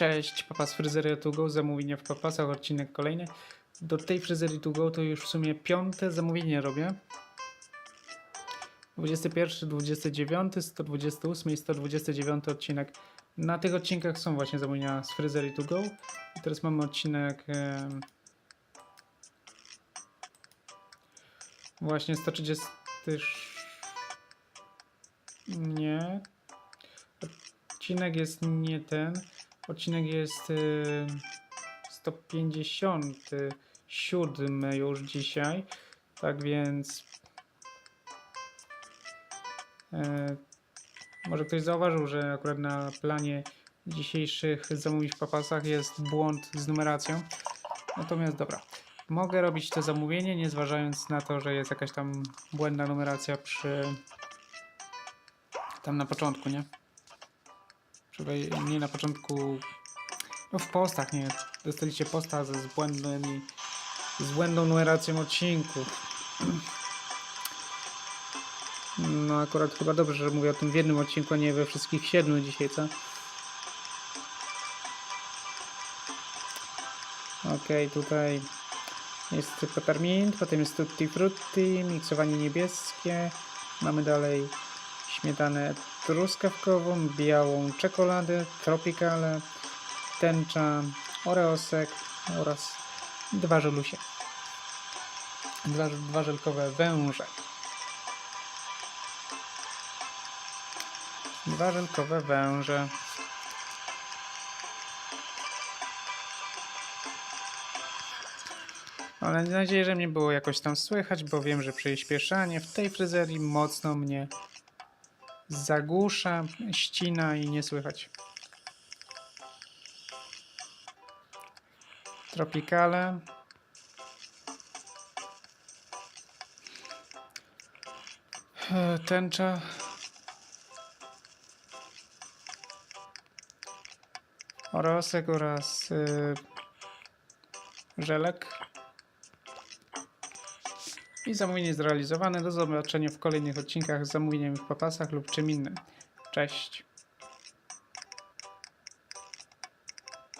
Cześć, Papas Fryzeria to go, zamówienie w Papasach, odcinek kolejny. Do tej fryzerii to go to już w sumie piąte zamówienie robię. 21, 29, 128 i 129 odcinek. Na tych odcinkach są właśnie zamówienia z fryzerii to go. I teraz mamy odcinek em, właśnie 130 nie odcinek jest nie ten odcinek jest y, 157 już dzisiaj tak więc e, może ktoś zauważył, że akurat na planie dzisiejszych zamówień w papasach jest błąd z numeracją. Natomiast dobra, mogę robić to zamówienie, nie zważając na to, że jest jakaś tam błędna numeracja przy tam na początku, nie? Przy, wej- nie na początku, no w postach, nie? Dostaliście posta ze z błędnymi, z błędną numeracją odcinków. No akurat chyba dobrze, że mówię o tym w jednym odcinku, a nie we wszystkich siedmiu dzisiaj, co? Okej, tutaj jest peppermint, potem jest tutti frutti, miksowanie niebieskie. Mamy dalej śmietanę truskawkową, białą czekoladę, tropicale, tęcza, oreosek oraz dwa żelusie. Dwa, dwa żelkowe węże. Dwa żelkowe węże. Ale mam nadzieję, że mnie było jakoś tam słychać, bo wiem, że przyspieszanie w tej fryzerii mocno mnie zagłusza, ścina i nie słychać. Tropikale. E, Tęcza. Orosek oraz y, żelek. I zamówienie zrealizowane. Do zobaczenia w kolejnych odcinkach z zamówieniem w papasach lub czym innym. Cześć.